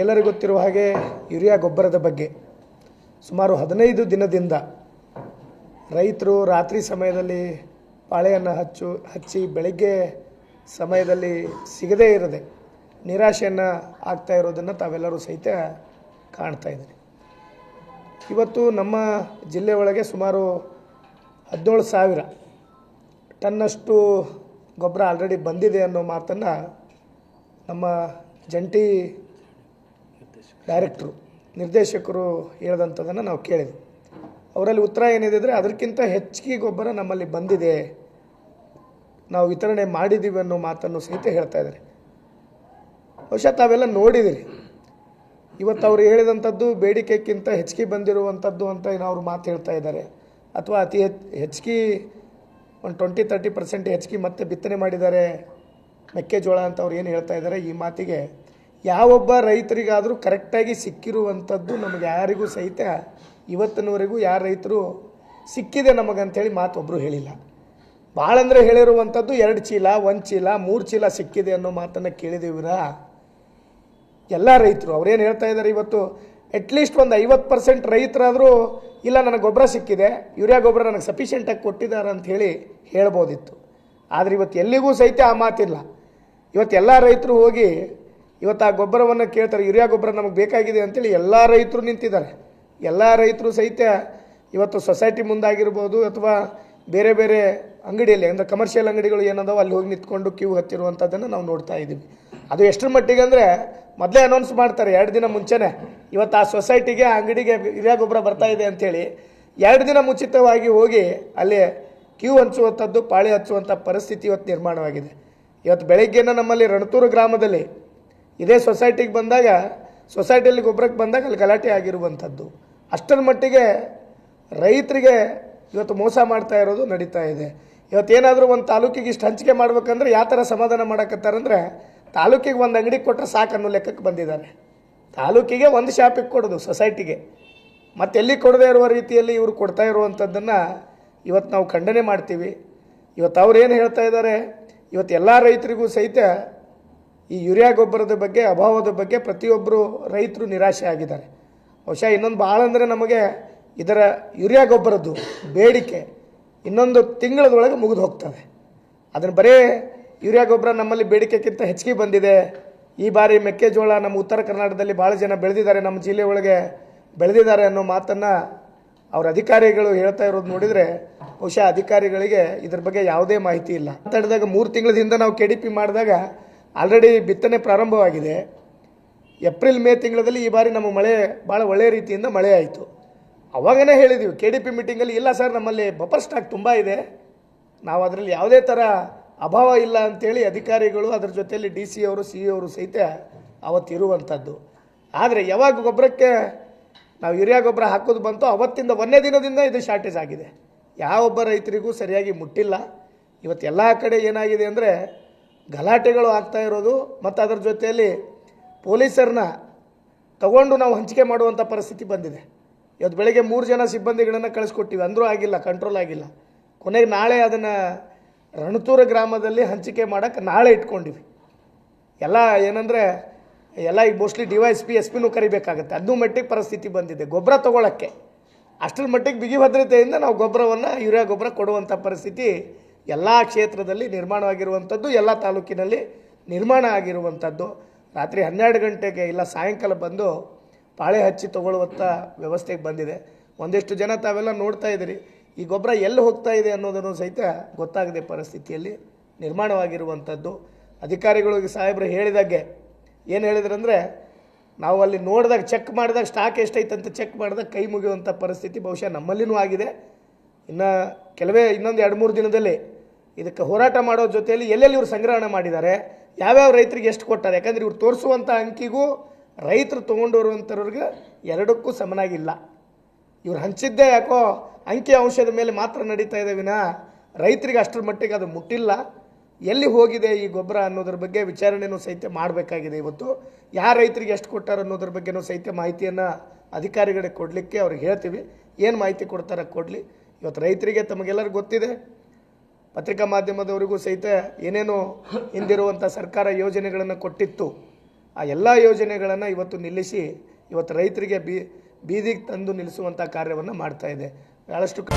ಎಲ್ಲರಿಗೂ ಗೊತ್ತಿರುವ ಹಾಗೆ ಯೂರಿಯಾ ಗೊಬ್ಬರದ ಬಗ್ಗೆ ಸುಮಾರು ಹದಿನೈದು ದಿನದಿಂದ ರೈತರು ರಾತ್ರಿ ಸಮಯದಲ್ಲಿ ಪಾಳೆಯನ್ನು ಹಚ್ಚು, ಹಚ್ಚಿ ಬೆಳಗ್ಗೆ ಸಮಯದಲ್ಲಿ ಸಿಗದೇ ಇರದೆ ನಿರಾಶೆಯನ್ನು ಆಗ್ತಾ ಇರೋದನ್ನು ತಾವೆಲ್ಲರೂ ಸಹಿತ ಕಾಣ್ತಾ ಇದ್ದೀರಿ. ಇವತ್ತು ನಮ್ಮ ಜಿಲ್ಲೆ ಒಳಗೆ ಸುಮಾರು ಹದಿನೇಳು ಸಾವಿರ ಟನ್ನಷ್ಟು ಗೊಬ್ಬರ ಆಲ್ರೆಡಿ ಬಂದಿದೆ ಅನ್ನೋ ಮಾತನ್ನು ನಮ್ಮ ಜಂಟಿ ಡೈರೆಕ್ಟ್ರು, ನಿರ್ದೇಶಕರು ಹೇಳಿದಂಥದ್ದನ್ನು ನಾವು ಕೇಳಿದ್ವಿ. ಅವರಲ್ಲಿ ಉತ್ತರ ಏನಿದೆ ಅದಕ್ಕಿಂತ ಹೆಚ್ಚಿಗೆ ಗೊಬ್ಬರ ನಮ್ಮಲ್ಲಿ ಬಂದಿದೆ, ನಾವು ವಿತರಣೆ ಮಾಡಿದ್ದೀವಿ ಅನ್ನೋ ಮಾತನ್ನು ಸಹಿತ ಹೇಳ್ತಾ ಇದ್ದಾರೆ. ಬಹುಶಃ ತಾವೆಲ್ಲ ನೋಡಿದಿರಿ. ಇವತ್ತು ಅವರು ಹೇಳಿದಂಥದ್ದು ಬೇಡಿಕೆಗಿಂತ ಹೆಚ್ಚಿಗೆ ಬಂದಿರುವಂಥದ್ದು ಅಂತ ಏನೋ ಅವರು ಮಾತು ಹೇಳ್ತಾ ಇದ್ದಾರೆ. ಅಥವಾ ಅತಿ ಹೆಚ್ಚು, ಹೆಚ್ಚಿಗೆ ಒಂದು ಟ್ವೆಂಟಿ ತರ್ಟಿ ಪರ್ಸೆಂಟ್ ಹೆಚ್ಚಿಗೆ ಮತ್ತೆ ಬಿತ್ತನೆ ಮಾಡಿದ್ದಾರೆ, ಮೆಕ್ಕೆಜೋಳ ಅಂತ ಅವ್ರು ಏನು ಹೇಳ್ತಾ ಇದ್ದಾರೆ, ಈ ಮಾತಿಗೆ ಯಾವೊಬ್ಬ ರೈತರಿಗಾದರೂ ಕರೆಕ್ಟಾಗಿ ಸಿಕ್ಕಿರುವಂಥದ್ದು ನಮಗೆ ಯಾರಿಗೂ ಸಹಿತ ಇವತ್ತಿನವರೆಗೂ ಯಾರ ರೈತರು ಸಿಕ್ಕಿದೆ ನಮಗಂಥೇಳಿ ಮಾತು ಒಬ್ಬರು ಹೇಳಿಲ್ಲ. ಭಾಳ ಅಂದರೆ ಹೇಳಿರುವಂಥದ್ದು ಎರಡು ಚೀಲ, ಒಂದು ಚೀಲ, ಮೂರು ಚೀಲ ಸಿಕ್ಕಿದೆ ಅನ್ನೋ ಮಾತನ್ನು ಕೇಳಿದೀವಿರ ಎಲ್ಲ ರೈತರು. ಅವ್ರೇನು ಹೇಳ್ತಾ ಇದ್ದಾರೆ ಇವತ್ತು? ಅಟ್ಲೀಸ್ಟ್ ಒಂದು ಐವತ್ತು ಪರ್ಸೆಂಟ್ ರೈತರಾದರೂ ಇಲ್ಲ, ನನಗೆ ಗೊಬ್ಬರ ಸಿಕ್ಕಿದೆ, ಯೂರಿಯಾ ಗೊಬ್ಬರ ನನಗೆ ಸಫಿಷಿಯೆಂಟಾಗಿ ಕೊಟ್ಟಿದ್ದಾರೆ ಅಂತ ಹೇಳಿ ಹೇಳ್ಬೋದಿತ್ತು. ಆದರೆ ಇವತ್ತು ಎಲ್ಲಿಗೂ ಸಹಿತ ಆ ಮಾತಿಲ್ಲ. ಇವತ್ತು ಎಲ್ಲ ರೈತರು ಹೋಗಿ ಇವತ್ತು ಆ ಗೊಬ್ಬರವನ್ನು ಕೇಳ್ತಾರೆ, ಯೂರಿಯಾ ಗೊಬ್ಬರ ನಮಗೆ ಬೇಕಾಗಿದೆ ಅಂತೇಳಿ ಎಲ್ಲ ರೈತರು ನಿಂತಿದ್ದಾರೆ. ಎಲ್ಲ ರೈತರು ಸಹಿತ ಇವತ್ತು ಸೊಸೈಟಿ ಮುಂದಾಗಿರ್ಬೋದು ಅಥವಾ ಬೇರೆ ಬೇರೆ ಅಂಗಡಿಯಲ್ಲಿ, ಅಂದರೆ ಕಮರ್ಷಿಯಲ್ ಅಂಗಡಿಗಳು ಏನದಾವ ಅಲ್ಲಿ ಹೋಗಿ ನಿಂತ್ಕೊಂಡು ಕ್ಯೂ ಹತ್ತಿರುವಂಥದ್ದನ್ನು ನಾವು ನೋಡ್ತಾ ಇದ್ದೀವಿ. ಅದು ಎಷ್ಟರ ಮಟ್ಟಿಗೆ ಅಂದರೆ ಮೊದಲೇ ಅನೌನ್ಸ್ ಮಾಡ್ತಾರೆ, ಎರಡು ದಿನ ಮುಂಚೆನೇ ಇವತ್ತು ಆ ಸೊಸೈಟಿಗೆ, ಆ ಅಂಗಡಿಗೆ ಯೂರಿಯಾ ಗೊಬ್ಬರ ಬರ್ತಾ ಇದೆ ಅಂಥೇಳಿ ಎರಡು ದಿನ ಮುಂಚಿತವಾಗಿ ಹೋಗಿ ಅಲ್ಲಿ ಕ್ಯೂ ಹಂಚುವಂಥದ್ದು ಪಾಳಿ ಹಚ್ಚುವಂಥ ಪರಿಸ್ಥಿತಿ ಇವತ್ತು ನಿರ್ಮಾಣವಾಗಿದೆ. ಇವತ್ತು ಬೆಳಗ್ಗೆನ ನಮ್ಮಲ್ಲಿ ರಣತೂರು ಗ್ರಾಮದಲ್ಲಿ ಇದೇ ಸೊಸೈಟಿಗೆ ಬಂದಾಗ ಸೊಸೈಟಿಯಲ್ಲಿ ಗೊಬ್ಬರಕ್ಕೆ ಬಂದಾಗ ಅಲ್ಲಿ ಗಲಾಟೆ ಆಗಿರುವಂಥದ್ದು. ಅಷ್ಟರ ಮಟ್ಟಿಗೆ ರೈತರಿಗೆ ಇವತ್ತು ಮೋಸ ಮಾಡ್ತಾ ಇರೋದು ನಡೀತಾ ಇದೆ. ಇವತ್ತೇನಾದರೂ ಒಂದು ತಾಲೂಕಿಗೆ ಇಷ್ಟು ಹಂಚಿಕೆ ಮಾಡ್ಬೇಕಂದ್ರೆ ಯಾವ ಥರ ಸಮಾಧಾನ ಮಾಡಕತ್ತಾರಂದ್ರೆ ತಾಲೂಕಿಗೆ ಒಂದು ಅಂಗಡಿ ಕೊಟ್ಟರೆ ಸಾಕು ಅನ್ನೋ ಲೆಕ್ಕಕ್ಕೆ ಬಂದಿದ್ದಾರೆ. ತಾಲೂಕಿಗೆ ಒಂದು ಶಾಪಿಗೆ ಕೊಡೋದು ಸೊಸೈಟಿಗೆ ಮತ್ತೆಲ್ಲಿ ಕೊಡದೇ ಇರುವ ರೀತಿಯಲ್ಲಿ ಇವರು ಕೊಡ್ತಾ ಇರುವಂಥದ್ದನ್ನು ಇವತ್ತು ನಾವು ಖಂಡನೆ ಮಾಡ್ತೀವಿ. ಇವತ್ತು ಅವ್ರು ಏನು ಹೇಳ್ತಾ ಇದ್ದಾರೆ, ಇವತ್ತು ಎಲ್ಲ ರೈತರಿಗೂ ಸಹಿತ ಈ ಯೂರಿಯಾ ಗೊಬ್ಬರದ ಬಗ್ಗೆ, ಅಭಾವದ ಬಗ್ಗೆ ಪ್ರತಿಯೊಬ್ಬರು ರೈತರು ನಿರಾಶೆ ಆಗಿದ್ದಾರೆ. ಬಹುಶಃ ಇನ್ನೊಂದು ಭಾಳ ಅಂದರೆ ನಮಗೆ ಇದರ ಯೂರಿಯಾ ಗೊಬ್ಬರದ್ದು ಬೇಡಿಕೆ ಇನ್ನೊಂದು ತಿಂಗಳದೊಳಗೆ ಮುಗಿದು ಹೋಗ್ತವೆ. ಅದನ್ನು ಬರೀ ಯೂರಿಯಾ ಗೊಬ್ಬರ ನಮ್ಮಲ್ಲಿ ಬೇಡಿಕೆಗಿಂತ ಹೆಚ್ಚಿಗೆ ಬಂದಿದೆ. ಈ ಬಾರಿ ಮೆಕ್ಕೆಜೋಳ ನಮ್ಮ ಉತ್ತರ ಕರ್ನಾಟಕದಲ್ಲಿ ಭಾಳ ಜನ ಬೆಳೆದಿದ್ದಾರೆ, ನಮ್ಮ ಜಿಲ್ಲೆ ಒಳಗೆ ಬೆಳೆದಿದ್ದಾರೆ ಅನ್ನೋ ಮಾತನ್ನು ಅವ್ರ ಅಧಿಕಾರಿಗಳು ಹೇಳ್ತಾ ಇರೋದು ನೋಡಿದರೆ ಬಹುಶಃ ಅಧಿಕಾರಿಗಳಿಗೆ ಇದ್ರ ಬಗ್ಗೆ ಯಾವುದೇ ಮಾಹಿತಿ ಇಲ್ಲ. ಮಾತಾಡಿದಾಗ ಮೂರು ತಿಂಗಳ ಹಿಂದೆ ನಾವು ಕೆ ಡಿ ಪಿ ಮಾಡಿದಾಗ ಆಲ್ರೆಡಿ ಬಿತ್ತನೆ ಪ್ರಾರಂಭವಾಗಿದೆ. ಏಪ್ರಿಲ್ ಮೇ ತಿಂಗಳಲ್ಲಿ ಈ ಬಾರಿ ನಮ್ಮ ಮಳೆ ಭಾಳ ಒಳ್ಳೆಯ ರೀತಿಯಿಂದ ಮಳೆ ಆಯಿತು. ಅವಾಗನೇ ಹೇಳಿದ್ದೀವಿ ಕೆ ಡಿ ಪಿ ಮೀಟಿಂಗಲ್ಲಿ ಇಲ್ಲ ಸರ್ ನಮ್ಮಲ್ಲಿ ಬಫರ್ ಸ್ಟಾಕ್ ತುಂಬ ಇದೆ. ನಾವು ಅದರಲ್ಲಿ ಯಾವುದೇ ಥರ ಅಭಾವ ಇಲ್ಲ ಅಂತೇಳಿ ಅಧಿಕಾರಿಗಳು ಅದರ ಜೊತೆಯಲ್ಲಿ ಡಿ ಸಿ ಅವರು ಸಿ ಅವರು ಸಹಿತ ಅವತ್ತಿರುವಂಥದ್ದು ಆದರೆ ಯಾವಾಗ ಗೊಬ್ಬರಕ್ಕೆ ನಾವು ಯೂರಿಯಾ ಗೊಬ್ಬರ ಹಾಕೋದು ಬಂತೋ ಅವತ್ತಿಂದ ಒಂದೇ ದಿನದಿಂದ ಇದು ಶಾರ್ಟೇಜ್ ಆಗಿದೆ. ಯಾವೊಬ್ಬ ರೈತರಿಗೂ ಸರಿಯಾಗಿ ಮುಟ್ಟಿಲ್ಲ. ಇವತ್ತು ಎಲ್ಲ ಕಡೆ ಏನಾಗಿದೆ ಅಂದರೆ ಗಲಾಟೆಗಳು ಆಗ್ತಾ ಇರೋದು, ಮತ್ತು ಅದರ ಜೊತೆಯಲ್ಲಿ ಪೊಲೀಸರನ್ನ ತಗೊಂಡು ನಾವು ಹಂಚಿಕೆ ಮಾಡುವಂಥ ಪರಿಸ್ಥಿತಿ ಬಂದಿದೆ. ಇವತ್ತು ಬೆಳಗ್ಗೆ ಮೂರು ಜನ ಸಿಬ್ಬಂದಿಗಳನ್ನು ಕಳಿಸ್ಕೊಟ್ಟಿವಿ. ಅಂದರೂ ಆಗಿಲ್ಲ ಕಂಟ್ರೋಲ್ ಆಗಿಲ್ಲ. ಕೊನೆಗೆ ನಾಳೆ ಅದನ್ನು ರಣತೂರ ಗ್ರಾಮದಲ್ಲಿ ಹಂಚಿಕೆ ಮಾಡೋಕ್ಕೆ ನಾಳೆ ಇಟ್ಕೊಂಡಿವಿ. ಎಲ್ಲ ಏನಂದರೆ, ಎಲ್ಲ ಈಗ mostly D Y S P, S ಪಿನೂ ಕರಿಬೇಕಾಗುತ್ತೆ. ಅದು ಮಟ್ಟಿಗೆ ಪರಿಸ್ಥಿತಿ ಬಂದಿದೆ. ಗೊಬ್ಬರ ತೊಗೊಳಕ್ಕೆ. ಅಷ್ಟರ ಮಟ್ಟಿಗೆ ಬಿಗಿ ಭದ್ರತೆಯಿಂದ ನಾವು ಗೊಬ್ಬರವನ್ನು, ಯೂರಿಯಾ ಗೊಬ್ಬರ ಕೊಡುವಂಥ ಪರಿಸ್ಥಿತಿ ಎಲ್ಲ ಕ್ಷೇತ್ರದಲ್ಲಿ ನಿರ್ಮಾಣವಾಗಿರುವಂಥದ್ದು, ಎಲ್ಲ ತಾಲೂಕಿನಲ್ಲಿ ನಿರ್ಮಾಣ ಆಗಿರುವಂಥದ್ದು. ರಾತ್ರಿ ಹನ್ನೆರಡು ಗಂಟೆಗೆ ಇಲ್ಲ, ಸಾಯಂಕಾಲ ಬಂದು ಪಾಳೆ ಹಚ್ಚಿ ತಗೊಳ್ಳುವಂಥ ವ್ಯವಸ್ಥೆಗೆ ಬಂದಿದೆ. ಒಂದಿಷ್ಟು ಜನ ತಾವೆಲ್ಲ ನೋಡ್ತಾ ಇದ್ದೀರಿ. ಈ ಗೊಬ್ಬರ ಎಲ್ಲಿ ಹೋಗ್ತಾ ಇದೆ ಅನ್ನೋದನ್ನು ಸಹಿತ ಗೊತ್ತಾಗದೆ ಪರಿಸ್ಥಿತಿಯಲ್ಲಿ ನಿರ್ಮಾಣವಾಗಿರುವಂಥದ್ದು. ಅಧಿಕಾರಿಗಳಿಗೆ ಸಾಹೇಬರು ಹೇಳಿದಾಗೆ ಏನು ಹೇಳಿದ್ರಂದರೆ, ನಾವು ಅಲ್ಲಿ ನೋಡಿದಾಗ, ಚೆಕ್ ಮಾಡಿದಾಗ, ಸ್ಟಾಕ್ ಎಷ್ಟೈತೆ ಅಂತ ಚೆಕ್ ಮಾಡಿದಾಗ ಕೈ ಮುಗಿಯುವಂಥ ಪರಿಸ್ಥಿತಿ ಬಹುಶಃ ನಮ್ಮಲ್ಲಿನೂ ಆಗಿದೆ. ಇನ್ನು ಕೆಲವೇ, ಇನ್ನೊಂದು ಎರಡು ಮೂರು ದಿನದಲ್ಲಿ ಇದಕ್ಕೆ ಹೋರಾಟ ಮಾಡೋ ಜೊತೆಯಲ್ಲಿ ಎಲ್ಲೆಲ್ಲಿ ಇವರು ಸಂಗ್ರಹಣೆ ಮಾಡಿದ್ದಾರೆ, ಯಾವ್ಯಾವ ರೈತರಿಗೆ ಎಷ್ಟು ಕೊಟ್ಟಾರೆ ಯಾಕಂದ್ರೆ ಇವ್ರು ತೋರಿಸುವಂಥ ಅಂಕಿಗೂ ರೈತರು ತೊಗೊಂಡು ಬರುವಂಥವ್ರಿಗೆ ಎರಡಕ್ಕೂ ಸಮನಾಗಿಲ್ಲ. ಇವ್ರು ಹಂಚಿದ್ದೇ ಯಾಕೋ ಅಂಕಿ ಅಂಶದ ಮೇಲೆ ಮಾತ್ರ ನಡೀತಾ ಇದೆ ವಿನ ರೈತರಿಗೆ ಅಷ್ಟರ ಮಟ್ಟಿಗೆ ಅದು ಮುಟ್ಟಿಲ್ಲ. ಎಲ್ಲಿ ಹೋಗಿದೆ ಈ ಗೊಬ್ಬರ ಅನ್ನೋದ್ರ ಬಗ್ಗೆ ವಿಚಾರಣೆನೂ ಸಹಿತ ಮಾಡಬೇಕಾಗಿದೆ ಇವತ್ತು. ಯಾವ ರೈತರಿಗೆ ಎಷ್ಟು ಕೊಟ್ಟಾರ ಅನ್ನೋದ್ರ ಬಗ್ಗೆನೂ ಸಹಿತ ಮಾಹಿತಿಯನ್ನು ಅಧಿಕಾರಿಗಳಿಗೆ ಕೊಡಲಿಕ್ಕೆ ಅವ್ರಿಗೆ ಹೇಳ್ತೀವಿ. ಏನು ಮಾಹಿತಿ ಕೊಡ್ತಾರೆ ಕೊಡಲಿ. ಇವತ್ತು ರೈತರಿಗೆ ತಮಗೆಲ್ಲರಿಗೂ ಗೊತ್ತಿದೆ. ಪತ್ರಿಕಾ ಮಾಧ್ಯಮದವರಿಗೂ ಸಹಿತ ಏನೇನೋ ಹಿಂದಿರುವಂಥ ಸರ್ಕಾರ ಯೋಜನೆಗಳನ್ನು ಕೊಟ್ಟಿತ್ತು. ಆ ಎಲ್ಲ ಯೋಜನೆಗಳನ್ನು ಇವತ್ತು ನಿಲ್ಲಿಸಿ ಇವತ್ತು ರೈತರಿಗೆ ಬೀದಿಗೆ ತಂದು ನಿಲ್ಲಿಸುವಂಥ ಕಾರ್ಯವನ್ನು ಮಾಡ್ತಾ ಇದೆ. ಕ-